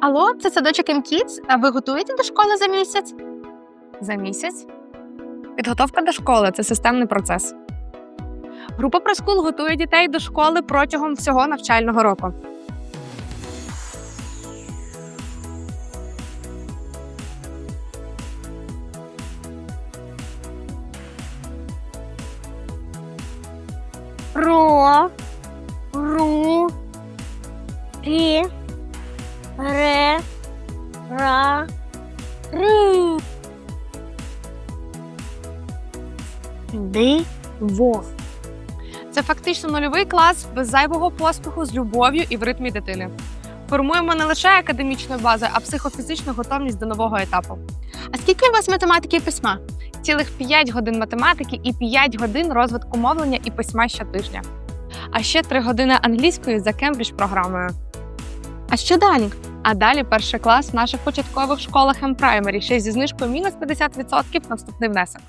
Алло, це садочок МКІЦ. А ви готуєте до школи за місяць? За місяць? Підготовка до школи це системний процес. Група проскул готує дітей до школи протягом всього навчального року. Ро, ру, рі, ре, ра, ру. Ди, во. Це фактично нульовий клас без зайвого поспіху з любов'ю і в ритмі дитини. Формуємо не лише академічну базу, а психофізичну готовність до нового етапу. А скільки у вас математики і письма? Цілих 5 годин математики і 5 годин розвитку мовлення і письма щотижня. А ще 3 години англійської за Кембридж програмою. А що далі? А далі перший клас в наших початкових школах М-Праймері, ще зі знижкою мінус 50% на вступний внесок.